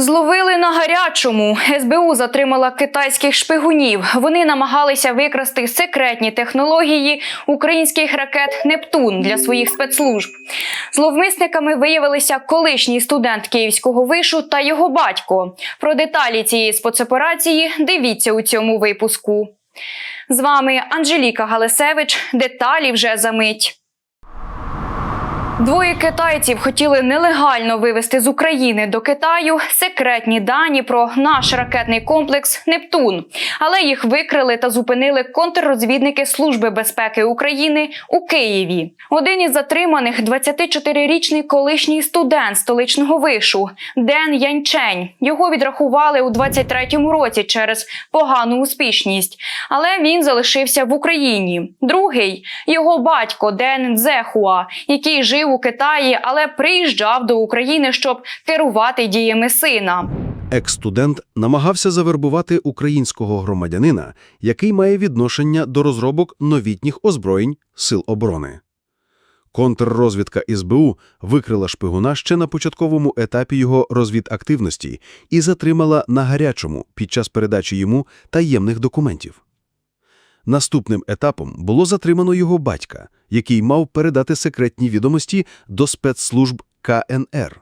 Зловили на гарячому. СБУ затримала китайських шпигунів. Вони намагалися викрасти секретні технології українських ракет Нептун для своїх спецслужб. Зловмисниками виявилися колишній студент Київського вишу та його батько. Про деталі цієї спецоперації дивіться у цьому випуску. З вами Анжеліка Галисевич. Деталі вже за мить. Двоє китайців хотіли нелегально вивезти з України до Китаю секретні дані про наш ракетний комплекс Нептун, але їх викрили та зупинили контррозвідники Служби безпеки України у Києві. Один із затриманих 24-річний колишній студент столичного вишу Ден Яньчень. Його відрахували у 23-му році через погану успішність, але він залишився в Україні. Другий його батько Ден Дзехуа, який жив у Китаї, але приїжджав до України, щоб керувати діями сина. Екс-студент намагався завербувати українського громадянина, який має відношення до розробок новітніх озброєнь Сил оборони. Контррозвідка СБУ викрила шпигуна ще на початковому етапі його розвідактивності і затримала на гарячому під час передачі йому таємних документів. Наступним етапом було затримано його батька, який мав передати секретні відомості до спецслужб КНР.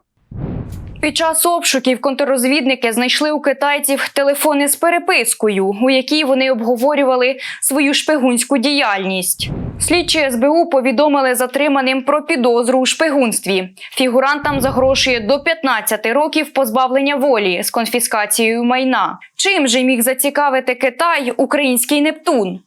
Під час обшуків контррозвідники знайшли у китайців телефони з перепискою, у якій вони обговорювали свою шпигунську діяльність. Слідчі СБУ повідомили затриманим про підозру у шпигунстві. Фігурантам загрошує до 15 років позбавлення волі з конфіскацією майна. Чим же міг зацікавити Китай український Нептун?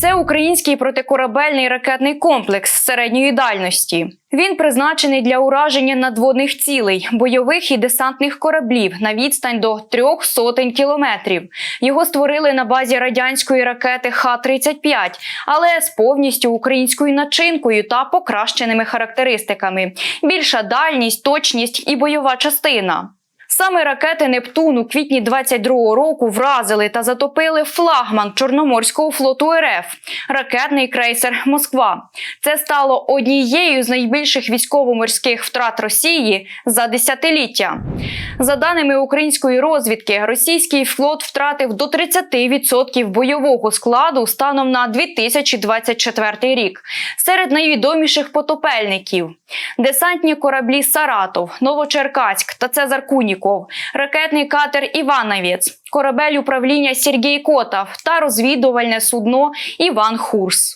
Це український протикорабельний ракетний комплекс середньої дальності. Він призначений для ураження надводних цілей, бойових і десантних кораблів на відстань до трьох сотень кілометрів. Його створили на базі радянської ракети Х-35, але з повністю українською начинкою та покращеними характеристиками: більша дальність, точність і бойова частина. Саме ракети Нептун у квітні 22-го року вразили та затопили флагман Чорноморського флоту РФ ракетний крейсер Москва. Це стало однією з найбільших військово-морських втрат Росії за десятиліття. За даними української розвідки, російський флот втратив до 30% бойового складу станом на 2024 рік. Серед найвідоміших потопельників десантні кораблі Саратов, Новочеркаськ та Цезар Куніков, ракетний катер Івановець, корабель управління Сергій Котов та розвідувальне судно Іван Хурс.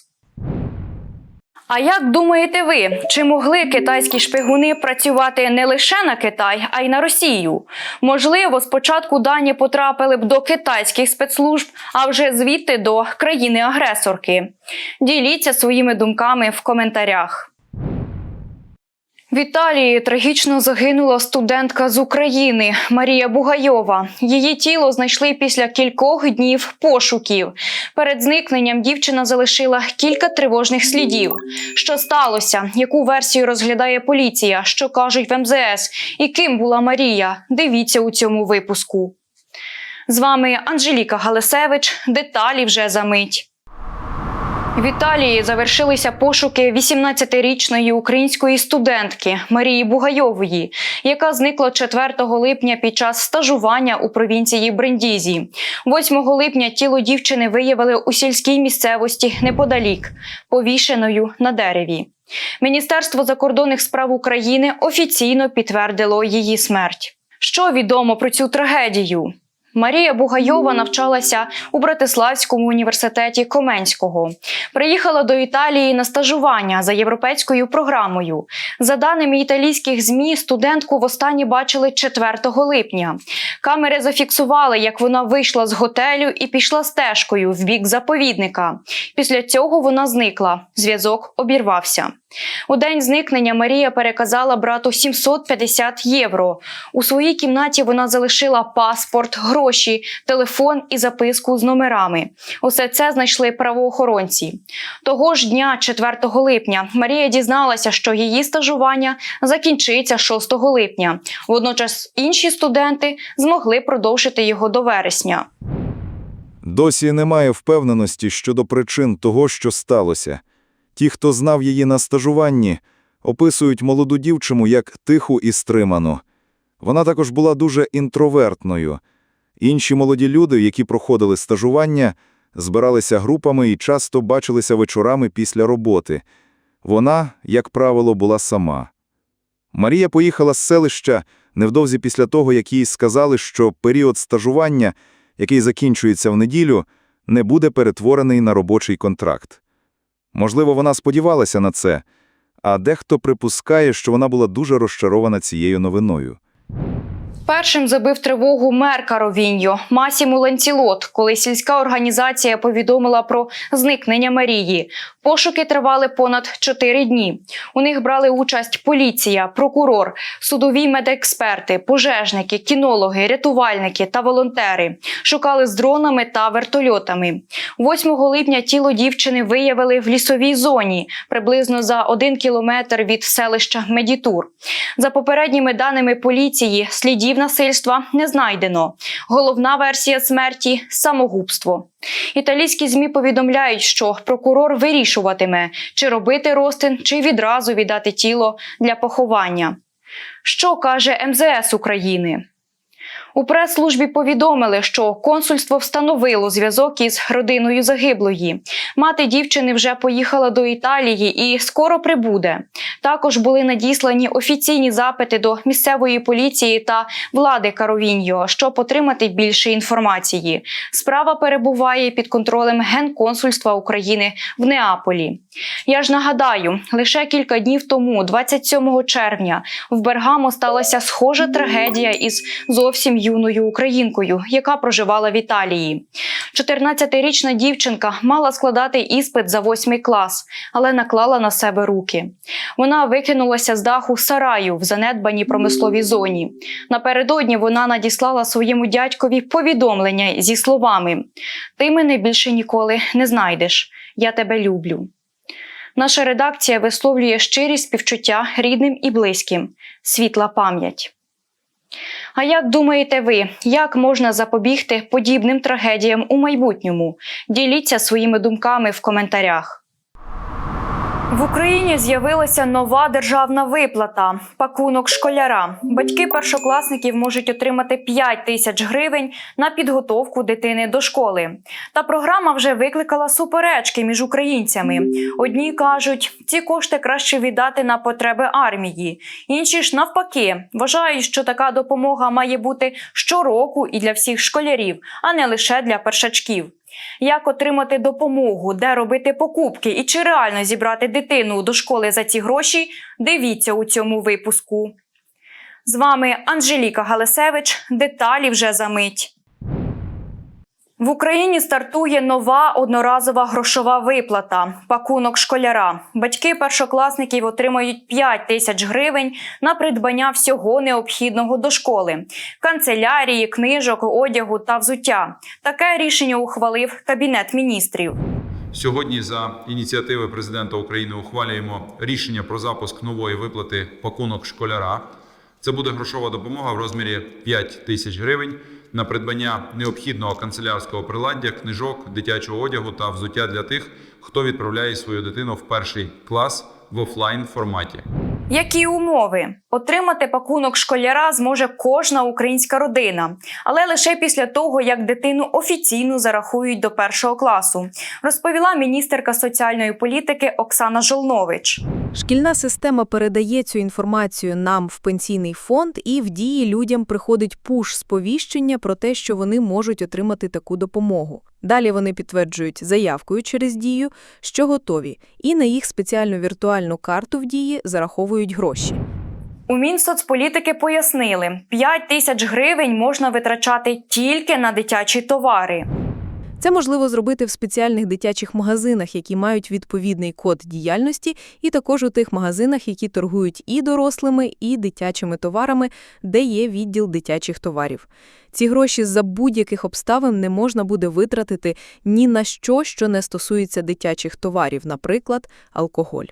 А як думаєте ви, чи могли китайські шпигуни працювати не лише на Китай, а й на Росію? Можливо, спочатку дані потрапили б до китайських спецслужб, а вже звідти до країни-агресорки. Діліться своїми думками в коментарях. В Італії трагічно загинула студентка з України Марія Бугайова. Її тіло знайшли після кількох днів пошуків. Перед зникненням дівчина залишила кілька тривожних слідів. Що сталося? Яку версію розглядає поліція? Що кажуть в МЗС? І ким була Марія? Дивіться у цьому випуску. З вами Анжеліка Галисевич. Деталі вже за мить. В Італії завершилися пошуки 18-річної української студентки Марії Бугайової, яка зникла 4 липня під час стажування у провінції Брендізі. 8 липня тіло дівчини виявили у сільській місцевості неподалік, повішеною на дереві. Міністерство закордонних справ України офіційно підтвердило її смерть. Що відомо про цю трагедію? Марія Бугайова навчалася у Братиславському університеті Коменського. Приїхала до Італії на стажування за європейською програмою. За даними італійських змі, студентку востаннє бачили 4 липня. Камери зафіксували, як вона вийшла з готелю і пішла стежкою в бік заповідника. Після цього вона зникла. Зв'язок обірвався. У день зникнення Марія переказала брату 750 євро. У своїй кімнаті вона залишила паспорт, гроші, телефон і записку з номерами. Усе це знайшли правоохоронці. Того ж дня, 4 липня, Марія дізналася, що її стажування закінчиться 6 липня. Водночас інші студенти змогли продовжити його до вересня. Досі немає впевненості щодо причин того, що сталося. Ті, хто знав її на стажуванні, описують молоду дівчину як тиху і стриману. Вона також була дуже інтровертною. Інші молоді люди, які проходили стажування, збиралися групами і часто бачилися вечорами після роботи. Вона, як правило, була сама. Марія поїхала з селища невдовзі після того, як їй сказали, що період стажування, який закінчується в неділю, не буде перетворений на робочий контракт. Можливо, вона сподівалася на це, а дехто припускає, що вона була дуже розчарована цією новиною. Першим забив тривогу мер Каровіньо Масіму Ланцілот, коли сільська організація повідомила про зникнення Марії. Пошуки тривали понад чотири дні. У них брали участь поліція, прокурор, судові медексперти, пожежники, кінологи, рятувальники та волонтери. Шукали з дронами та вертольотами. 8 липня тіло дівчини виявили в лісовій зоні, приблизно за один кілометр від селища Медітур. За попередніми даними поліції, слідів насильства не знайдено. Головна версія смерті самогубство. Італійські змі повідомляють, що прокурор вирішуватиме, чи робити розтин, чи відразу віддати тіло для поховання. Що каже МЗС України? У прес-службі повідомили, що консульство встановило зв'язок із родиною загиблої. Мати дівчини вже поїхала до Італії і скоро прибуде. Також були надіслані офіційні запити до місцевої поліції та влади Каровіньо, щоб отримати більше інформації. Справа перебуває під контролем Генконсульства України в Неаполі. Я ж нагадаю, лише кілька днів тому, 27 червня, в Бергамо сталася схожа трагедія із зовсім юною українкою, яка проживала в Італії. 14-річна дівчинка мала складати іспит за восьмий клас, але наклала на себе руки. Вона викинулася з даху сараю в занедбаній промисловій зоні. Напередодні вона надіслала своєму дядькові повідомлення зі словами: Ти мене більше ніколи не знайдеш. Я тебе люблю. Наша редакція висловлює щирі співчуття рідним і близьким. Світла пам'ять. А як думаєте ви, як можна запобігти подібним трагедіям у майбутньому? Діліться своїми думками в коментарях. В Україні з'явилася нова державна виплата пакунок школяра. Батьки першокласників можуть отримати 5 тисяч гривень на підготовку дитини до школи. Та програма вже викликала суперечки між українцями. Одні кажуть, ці кошти краще віддати на потреби армії. Інші ж навпаки вважають, що така допомога має бути щороку і для всіх школярів, а не лише для першачків. Як отримати допомогу, де робити покупки і чи реально зібрати дитину до школи за ці гроші? Дивіться у цьому випуску. З вами Анжеліка Галасевич. Деталі вже за мить. В Україні стартує нова одноразова грошова виплата пакунок школяра. Батьки першокласників отримають 5 тисяч гривень на придбання всього необхідного до школи: канцелярії, книжок, одягу та взуття. Таке рішення ухвалив Кабінет міністрів. Сьогодні за ініціативи президента України ухвалюємо рішення про запуск нової виплати пакунок школяра. Це буде грошова допомога в розмірі 5 тисяч гривень на придбання необхідного канцелярського приладдя, книжок, дитячого одягу та взуття для тих, хто відправляє свою дитину в перший клас в офлайн форматі. Які умови? Отримати пакунок школяра зможе кожна українська родина, але лише після того, як дитину офіційно зарахують до першого класу, розповіла міністерка соціальної політики Оксана Жолнович. Шкільна система передає цю інформацію нам в пенсійний фонд, і в дії людям приходить пуш-сповіщення про те, що вони можуть отримати таку допомогу. Далі вони підтверджують заявкою через дію, що готові, і на їх спеціальну віртуальну карту в дії зараховують гроші. У Мінсоцполітики пояснили, 5 тисяч гривень можна витрачати тільки на дитячі товари. Це можливо зробити в спеціальних дитячих магазинах, які мають відповідний код діяльності, і також у тих магазинах, які торгують і дорослими, і дитячими товарами, де є відділ дитячих товарів. Ці гроші за будь-яких обставин не можна буде витратити ні на що, що не стосується дитячих товарів, наприклад, алкоголь.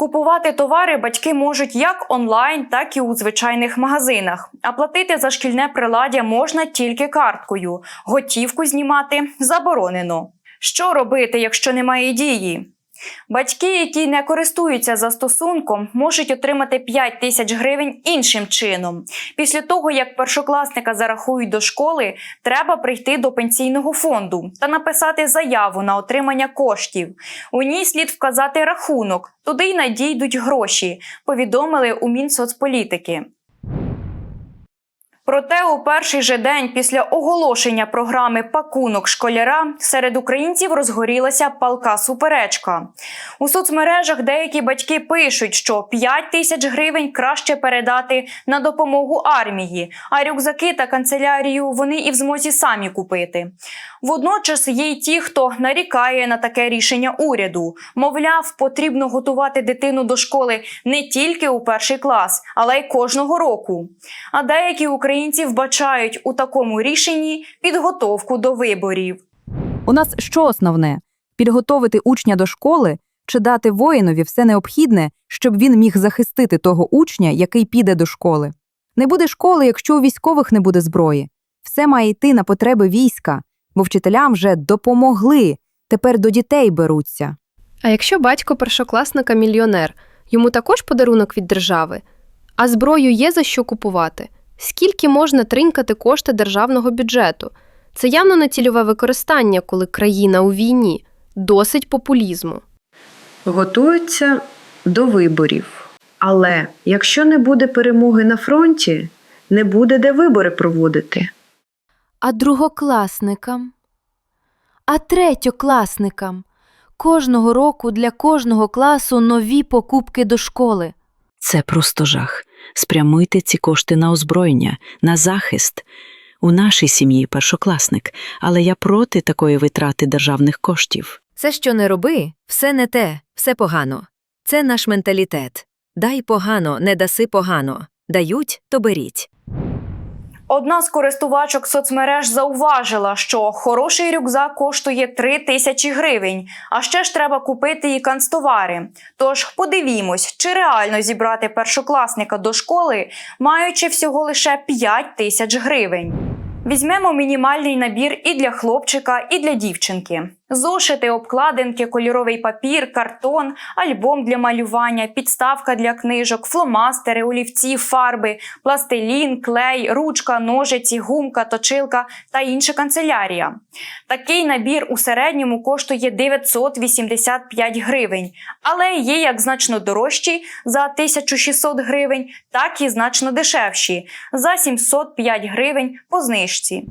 Купувати товари батьки можуть як онлайн, так і у звичайних магазинах. А платити за шкільне приладдя можна тільки карткою. Готівку знімати заборонено. Що робити, якщо немає дії? Батьки, які не користуються застосунком, можуть отримати 5 тисяч гривень іншим чином. Після того, як першокласника зарахують до школи, треба прийти до пенсійного фонду та написати заяву на отримання коштів. У ній слід вказати рахунок, туди й надійдуть гроші, повідомили у Мінсоцполітики. Проте у перший же день після оголошення програми Пакунок школяра серед українців розгорілася палка суперечка. У соцмережах деякі батьки пишуть, що 5 тисяч гривень краще передати на допомогу армії, а рюкзаки та канцелярію вони і в змозі самі купити. Водночас є й ті, хто нарікає на таке рішення уряду. Мовляв, потрібно готувати дитину до школи не тільки у перший клас, але й кожного року. А деякі українці вбачають у такому рішенні підготовку до виборів. У нас що основне? Підготовити учня до школи чи дати воїнові все необхідне, щоб він міг захистити того учня, який піде до школи. Не буде школи, якщо у військових не буде зброї. Все має йти на потреби війська, бо вчителям вже допомогли, тепер до дітей беруться. А якщо батько першокласника мільйонер, йому також подарунок від держави? А зброю є за що купувати? Скільки можна тринкати кошти державного бюджету? Це явно не цільове використання, коли країна у війні. Досить популізму. готуються до виборів. Але якщо не буде перемоги на фронті, не буде де вибори проводити. а другокласникам, а третьокласникам. Кожного року для кожного класу нові покупки до школи. Це просто жах. Спрямуйте ці кошти на озброєння, на захист. У нашій сім'ї першокласник, але я проти такої витрати державних коштів. Це що не роби, все не те, все погано. Це наш менталітет. Дай погано, не даси погано. Дають, то беріть. Одна з користувачок соцмереж зауважила, що хороший рюкзак коштує 3 тисячі гривень, а ще ж треба купити і канцтовари. Тож подивімось, чи реально зібрати першокласника до школи, маючи всього лише 5 тисяч гривень. Візьмемо мінімальний набір і для хлопчика, і для дівчинки. Зошити, обкладинки, кольоровий папір, картон, альбом для малювання, підставка для книжок, фломастери, олівці, фарби, пластилін, клей, ручка, ножиці, гумка, точилка та інша канцелярія. Такий набір у середньому коштує 985 гривень, але є як значно дорожчі за 1600 гривень, так і значно дешевші за 705 гривень по знижці.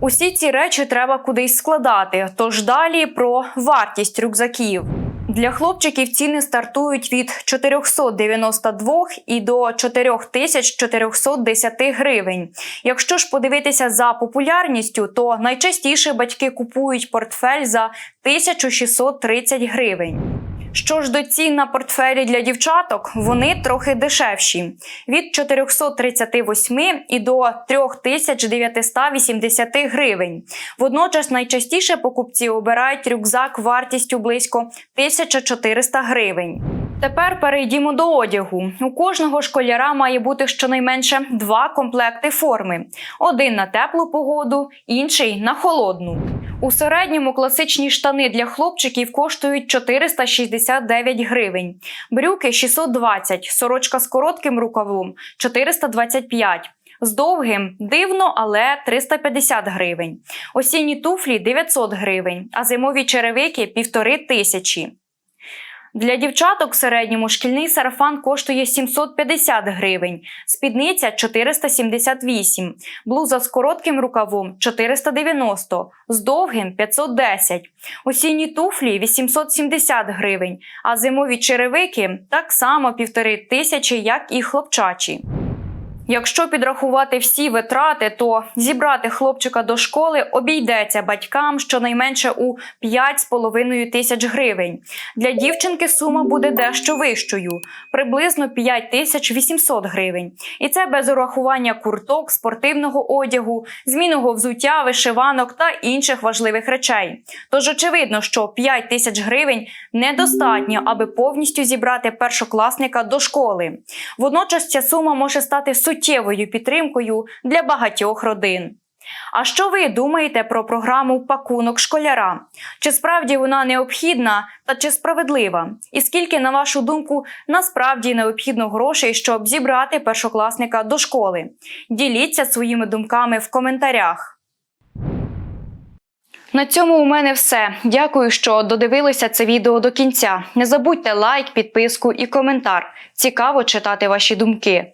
Усі ці речі треба кудись складати. Тож далі про вартість рюкзаків. Для хлопчиків ціни стартують від 492 і до 4410 гривень. Якщо ж подивитися за популярністю, то найчастіше батьки купують портфель за 1630 гривень. Що ж до цін на портфелі для дівчаток, вони трохи дешевші від 438 і до 3980 гривень. Водночас найчастіше покупці обирають рюкзак вартістю близько 1400 гривень. Тепер перейдімо до одягу. У кожного школяра має бути щонайменше два комплекти форми: один на теплу погоду, інший на холодну. У середньому класичні штани для хлопчиків коштують 469 гривень, брюки 620, сорочка з коротким рукавом 425. З довгим дивно, але 350 гривень. Осінні туфлі 900 гривень, а зимові черевики півтори тисячі. Для дівчаток в середньому шкільний сарафан коштує 750 гривень, спідниця 478, блуза з коротким рукавом 490, з довгим 510, осінні туфлі 870 гривень, а зимові черевики так само півтори тисячі, як і хлопчачі. Якщо підрахувати всі витрати, то зібрати хлопчика до школи обійдеться батькам щонайменше у 5,5 тисяч гривень. Для дівчинки сума буде дещо вищою приблизно 5 тисяч 800 гривень. І це без урахування курток, спортивного одягу, змінного взуття, вишиванок та інших важливих речей. Тож очевидно, що 5 тисяч гривень недостатньо, аби повністю зібрати першокласника до школи. Водночас ця сума може стати суттєвою підтримкою для багатьох родин. А що ви думаєте про програму пакунок школяра? Чи справді вона необхідна та чи справедлива? І скільки, на вашу думку, насправді необхідно грошей, щоб зібрати першокласника до школи? Діліться своїми думками в коментарях. На цьому у мене все. Дякую, що додивилися це відео до кінця. Не забудьте лайк, підписку і коментар. Цікаво читати ваші думки.